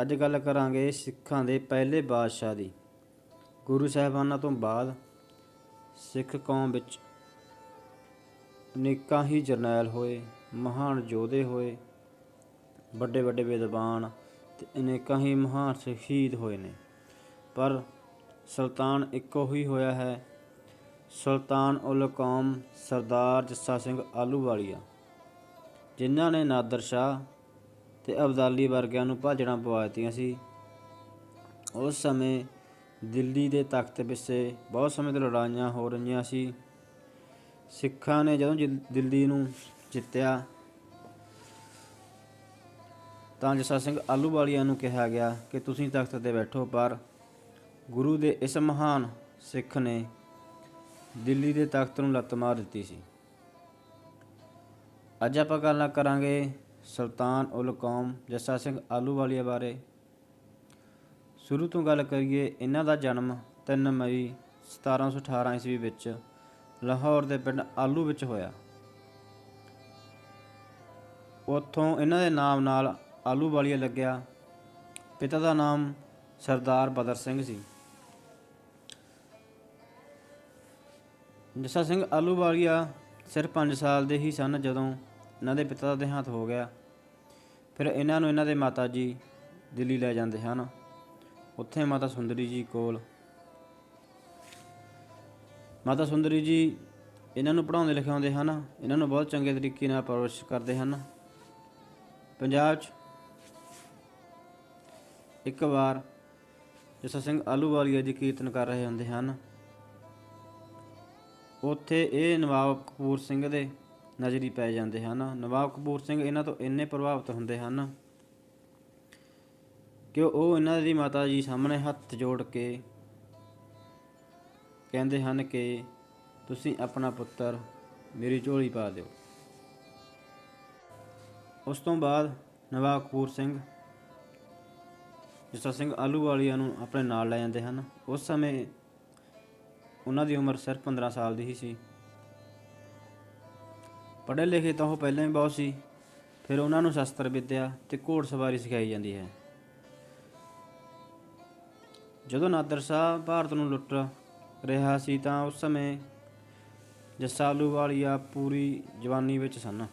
ਅੱਜ ਗੱਲ ਕਰਾਂਗੇ ਸਿੱਖਾਂ ਦੇ ਪਹਿਲੇ ਬਾਦਸ਼ਾਹ ਦੀ। ਗੁਰੂ ਸਾਹਿਬਾਨਾਂ ਤੋਂ ਬਾਅਦ ਸਿੱਖ ਕੌਮ ਵਿੱਚ ਅਨੇਕਾਂ ਹੀ ਜਰਨੈਲ ਹੋਏ, ਮਹਾਨ ਯੋਧੇ ਹੋਏ ਵੱਡੇ ਵੱਡੇ ਵਿਦਵਾਨ ਤੇ ਅਨੇਕਾਂ ਹੀ ਮਹਾਨ ਸ਼ਹੀਦ ਹੋਏ ਨੇ। ਪਰ ਸੁਲਤਾਨ ਇੱਕੋ ਹੀ ਹੋਇਆ ਹੈ। ਸੁਲਤਾਨ ਉਲ ਕੌਮ ਸਰਦਾਰ ਜੱਸਾ ਸਿੰਘ ਆਲੂਵਾਲੀਆ ਜਿਨ੍ਹਾਂ ਨੇ ਨਾਦਰ ਸ਼ਾਹ ਤੇ ਅਬਦਾਲੀ ਵਰਗਿਆਂ ਨੂੰ ਭਾਜੜਾਂ ਪਵਾ ਦਿੱਤੀਆਂ ਸੀ। ਉਸ ਸਮੇਂ ਦਿੱਲੀ ਦੇ ਤਖਤ ਪਿੱਛੇ ਬਹੁਤ ਸਮੇਂ ਤੋਂ ਲੜਾਈਆਂ ਹੋ ਰਹੀਆਂ ਸੀ। ਸਿੱਖਾਂ ਨੇ ਜਦੋਂ ਜਿ- ਦਿੱਲੀ ਨੂੰ ਜਿੱਤਿਆ, ਤਾਂ ਜਸਾ ਸਿੰਘ ਆਲੂਵਾਲੀਆ ਨੂੰ ਕਿਹਾ ਗਿਆ ਕਿ ਤੁਸੀਂ ਤਖਤ ਤੇ ਬੈਠੋ, ਪਰ ਗੁਰੂ ਦੇ ਇਸ ਮਹਾਨ ਸਿੱਖ ਨੇ ਦਿੱਲੀ ਦੇ ਤਖਤ ਨੂੰ ਲੱਤ ਮਾਰ ਦਿੱਤੀ ਸੀ। ਅੱਜ ਆਪਾਂ ਗੱਲਾਂ ਕਰਾਂਗੇ ਸੁਲਤਾਨ ਉਲ ਕੌਮ ਜੱਸਾ ਸਿੰਘ ਆਲੂਵਾਲੀਆ ਬਾਰੇ। ਸ਼ੁਰੂ ਤੋਂ ਗੱਲ ਕਰੀਏ ਇਹਨਾਂ ਦਾ ਜਨਮ 3 ਮਈ 1718 ਈਸਵੀ ਵਿੱਚ ਲਾਹੌਰ ਦੇ ਪਿੰਡ ਆਲੂ ਵਿੱਚ ਹੋਇਆ। ਉੱਥੋਂ ਇਹਨਾਂ ਦੇ ਨਾਮ ਨਾਲ ਆਲੂਵਾਲੀਆ ਲੱਗਿਆ। ਪਿਤਾ ਦਾ ਨਾਮ ਸਰਦਾਰ ਬਦਰ ਸਿੰਘ ਸੀ। ਜੱਸਾ ਸਿੰਘ ਆਲੂਵਾਲੀਆ ਸਿਰਫ 5 ਸਾਲ ਦੇ ਹੀ ਸਨ ਜਦੋਂ ਇਹਨਾਂ ਦੇ ਪਿਤਾ ਦਾ ਦੇਹਾਂਤ ਹੋ ਗਿਆ। ਫਿਰ ਇਹਨਾਂ ਨੂੰ ਇਹਨਾਂ ਦੇ ਮਾਤਾ ਜੀ ਦਿੱਲੀ ਲੈ ਜਾਂਦੇ ਹਨ। ਉੱਥੇ ਮਾਤਾ ਸੁੰਦਰੀ ਜੀ ਕੋਲ। ਮਾਤਾ ਸੁੰਦਰੀ ਜੀ ਇਹਨਾਂ ਨੂੰ ਪੜ੍ਹਾਉਂਦੇ ਲਿਖਾਉਂਦੇ ਹਨ। ਇਹਨਾਂ ਨੂੰ ਬਹੁਤ ਚੰਗੇ ਤਰੀਕੇ ਨਾਲ ਪਰਵਰਿਸ਼ ਕਰਦੇ ਹਨ। ਪੰਜਾਬ 'ਚ ਇੱਕ ਵਾਰ ਜਸਾ ਸਿੰਘ ਆਲੂਵਾਲੀਆ ਜੀ ਕੀਰਤਨ ਕਰ ਰਹੇ ਹੁੰਦੇ ਹਨ। ਉੱਥੇ ਇਹ ਨਵਾਬ ਕਪੂਰ ਸਿੰਘ ਦੇ ਨਜ਼ਰੀ ਪੈ ਜਾਂਦੇ ਹਨ। ਨਵਾਬ ਕਪੂਰ ਸਿੰਘ ਇਹਨਾਂ ਤੋਂ ਇੰਨੇ ਪ੍ਰਭਾਵਿਤ ਹੁੰਦੇ ਹਨ ਕਿ ਉਹ ਇਹਨਾਂ ਦੀ ਮਾਤਾ ਜੀ ਸਾਹਮਣੇ ਹੱਥ ਜੋੜ ਕੇ ਕਹਿੰਦੇ ਹਨ ਕਿ ਤੁਸੀਂ ਆਪਣਾ ਪੁੱਤਰ ਮੇਰੀ ਝੋਲੀ ਪਾ ਦਿਓ। ਉਸ ਤੋਂ ਬਾਅਦ ਨਵਾਬ ਕਪੂਰ ਸਿੰਘ ਜੱਸਾ ਸਿੰਘ ਆਲੂਵਾਲੀਆ ਨੂੰ ਆਪਣੇ ਨਾਲ ਲੈ ਜਾਂਦੇ ਹਨ। ਉਸ ਸਮੇਂ ਉਹਨਾਂ ਦੀ ਉਮਰ ਸਿਰਫ 15 ਸਾਲ ਦੀ ਹੀ ਸੀ। ਪੜ੍ਹੇ ਲਿਖੇ ਤਾਂ ਉਹ ਪਹਿਲਾਂ ਹੀ ਬਹੁਤ ਸੀ, ਫਿਰ ਉਹਨਾਂ ਨੂੰ ਸ਼ਸਤਰ ਵਿੱਦਿਆ ਤੇ ਘੋੜਸਵਾਰੀ ਸਿਖਾਈ ਜਾਂਦੀ ਹੈ। ਜਦੋਂ ਨਾਦਰ ਸ਼ਾਹ ਭਾਰਤ ਨੂੰ ਲੁੱਟ ਰਿਹਾ ਸੀ ਤਾਂ ਉਸ ਸਮੇਂ ਜਸਾਲੂ ਵਾਲੀਆ ਪੂਰੀ ਜਵਾਨੀ ਵਿੱਚ ਸਨ।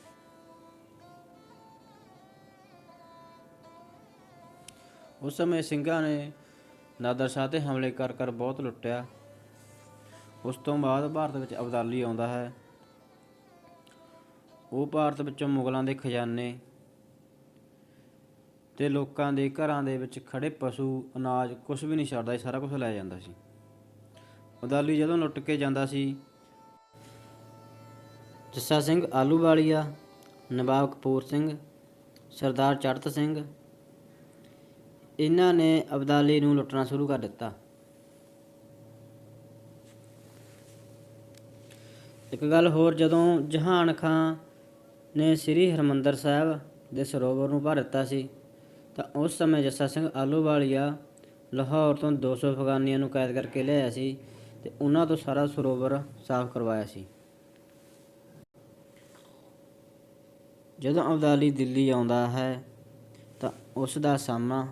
ਉਸ ਸਮੇਂ ਸਿੰਘਾਂ ਨੇ ਨਾਦਰ ਸ਼ਾਹ ਤੇ ਹਮਲੇ ਕਰ ਕਰ ਬਹੁਤ ਲੁੱਟਿਆ। ਉਸ ਤੋਂ ਬਾਅਦ ਭਾਰਤ ਵਿੱਚ ਅਬਦਾਲੀ ਆਉਂਦਾ ਹੈ। ਉਹ ਭਾਰਤ ਵਿੱਚੋਂ ਮੁਗਲਾਂ ਦੇ ਖਜ਼ਾਨੇ ਤੇ ਲੋਕਾਂ ਦੇ ਘਰਾਂ ਦੇ ਵਿੱਚ ਖੜੇ ਪਸ਼ੂ, ਅਨਾਜ ਕੁਝ ਵੀ ਨਹੀਂ ਛੱਡਦਾ ਸੀ, ਸਾਰਾ ਕੁਝ ਲੈ ਜਾਂਦਾ ਸੀ। ਅਬਦਾਲੀ ਜਦੋਂ ਲੁੱਟ ਕੇ ਜਾਂਦਾ ਸੀ, ਜੱਸਾ ਸਿੰਘ ਆਲੂਵਾਲੀਆ, ਨਵਾਬ ਕਪੂਰ ਸਿੰਘ, ਸਰਦਾਰ ਚੜਤ ਸਿੰਘ, ਇਹਨਾਂ ਨੇ ਅਬਦਾਲੀ ਨੂੰ ਲੁੱਟਣਾ ਸ਼ੁਰੂ ਕਰ ਦਿੱਤਾ। ਇੱਕ ਗੱਲ ਹੋਰ, ਜਦੋਂ ਜਹਾਨ ਖਾਂ ਨੇ ਸ੍ਰੀ ਹਰਮੰਦਰ ਸਾਹਿਬ ਦੇ ਸਰੋਵਰ ਨੂੰ ਭਰ ਦਿੱਤਾ ਸੀ, ਤਾਂ ਉਸ ਸਮੇਂ ਜੱਸਾ ਸਿੰਘ ਆਲੂਵਾਲੀਆ ਲਾਹੌਰ ਤੋਂ 200 ਅਫਗਾਨੀਆਂ ਨੂੰ ਕੈਦ ਕਰਕੇ ਲਿਆਇਆ ਸੀ ਤੇ ਉਹਨਾਂ ਤੋਂ ਸਾਰਾ ਸਰੋਵਰ ਸਾਫ਼ ਕਰਵਾਇਆ ਸੀ। ਜਦੋਂ ਅਬਦਾਲੀ ਦਿੱਲੀ ਆਉਂਦਾ ਹੈ, ਤਾਂ ਉਸ ਦਾ ਸਾਹਮਣਾ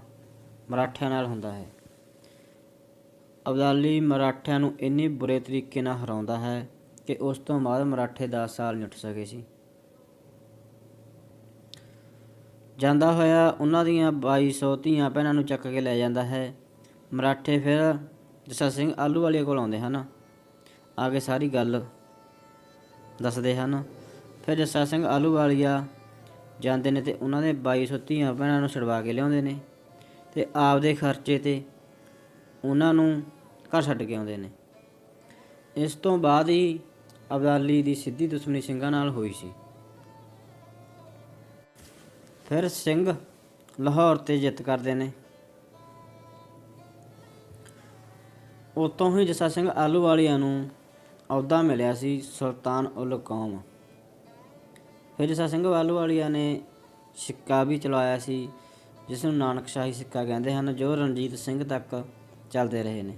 ਮਰਾਠਿਆਂ ਨਾਲ ਹੁੰਦਾ ਹੈ। ਅਬਦਾਲੀ ਮਰਾਠਿਆਂ ਨੂੰ ਇੰਨੇ ਬੁਰੇ ਤਰੀਕੇ ਨਾਲ ਹਰਾਉਂਦਾ ਹੈ ਕਿ ਉਸ ਤੋਂ ਬਾਅਦ ਮਰਾਠੇ 10 ਸਾਲ ਨਹੀਂ ਉੱਠ ਸਕੇ ਸੀ। ਜਾਂਦਾ ਹੋਇਆ ਉਹਨਾਂ ਦੀਆਂ 2200 ਧੀਆਂ ਭੈਣਾਂ ਨੂੰ ਚੱਕ ਕੇ ਲੈ ਜਾਂਦਾ ਹੈ। ਮਰਾਠੇ ਫਿਰ ਜੱਸਾ ਸਿੰਘ ਆਲੂਵਾਲੀਆ ਕੋਲ ਆਉਂਦੇ ਹਨ। ਆ ਕੇ ਸਾਰੀ ਗੱਲ ਦੱਸਦੇ ਹਨ। ਫਿਰ ਜੱਸਾ ਸਿੰਘ ਆਲੂਵਾਲੀਆ ਜਾਂਦੇ ਨੇ ਤੇ ਉਹਨਾਂ ਦੇ 2200 ਧੀਆਂ ਭੈਣਾਂ ਨੂੰ ਛਡਵਾ ਕੇ ਲਿਆਉਂਦੇ ਨੇ ਤੇ ਆਪਦੇ ਖਰਚੇ ਤੇ ਉਹਨਾਂ ਨੂੰ ਘਰ ਛੱਡ ਕੇ ਆਉਂਦੇ ਨੇ। ਇਸ ਤੋਂ ਬਾਅਦ ਹੀ ਅਬਦਾਲੀ ਦੀ ਸਿੱਧੀ ਦੁਸ਼ਮਣੀ ਸਿੰਘਾਂ ਨਾਲ ਹੋਈ ਸੀ। ਫਿਰ ਸਿੰਘ ਲਾਹੌਰ ਤੇ ਜਿੱਤ ਕਰਦੇ ਨੇ। ਉਤੋਂ ਹੀ ਜੱਸਾ ਸਿੰਘ ਆਲੂ ਆਲੂਵਾਲੀਆ ਨੂੰ ਅਹੁਦਾ ਮਿਲਿਆ ਸੀ ਸੁਲਤਾਨ ਉਲ ਕੌਮ। ਫਿਰ ਜੱਸਾ ਸਿੰਘ ਆਲੂਵਾਲੀਆ ਨੇ ਸਿੱਕਾ ਵੀ ਚਲਾਇਆ ਸੀ, ਜਿਸ ਨੂੰ ਨਾਨਕ ਸ਼ਾਹੀ ਸਿੱਕਾ ਕਹਿੰਦੇ ਹਨ, ਜੋ ਰਣਜੀਤ ਸਿੰਘ ਤੱਕ ਚੱਲਦੇ ਰਹੇ ਨੇ।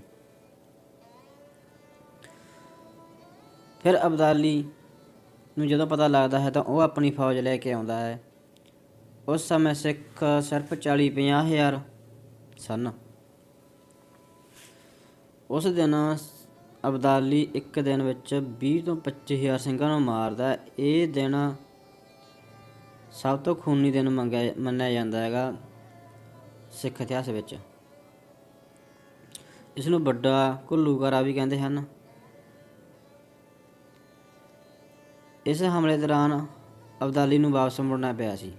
ਫਿਰ ਅਬਦਾਲੀ ਨੂੰ ਜਦੋਂ ਪਤਾ ਲੱਗਦਾ ਹੈ ਤਾਂ ਉਹ ਆਪਣੀ ਫੌਜ ਲੈ ਕੇ ਆਉਂਦਾ ਹੈ। ਉਸ ਸਮੇਂ ਸਿੱਖ ਸਿਰਫ 40 50 ਹਜ਼ਾਰ ਸਨ। ਉਸ ਦਿਨ ਅਬਦਾਲੀ ਇੱਕ ਦਿਨ ਵਿੱਚ 20 ਤੋਂ 25000 ਸਿੰਘਾਂ ਨੂੰ ਮਾਰਦਾ ਇਹ ਦਿਨ ਸਭ ਤੋਂ ਖੂਨੀ ਦਿਨ ਮੰਗਿਆ ਮੰਨਿਆ ਜਾਂਦਾ ਹੈਗਾ ਸਿੱਖ ਇਤਿਹਾਸ ਵਿੱਚ। ਇਸ ਨੂੰ ਵੱਡਾ ਘੁੱਲੂਕਾਰਾ ਵੀ ਕਹਿੰਦੇ ਹਨ। ਇਸ ਹਮਲੇ ਦੌਰਾਨ ਅਬਦਾਲੀ ਨੂੰ ਵਾਪਸ ਮੁੜਨਾ ਪਿਆ ਸੀ।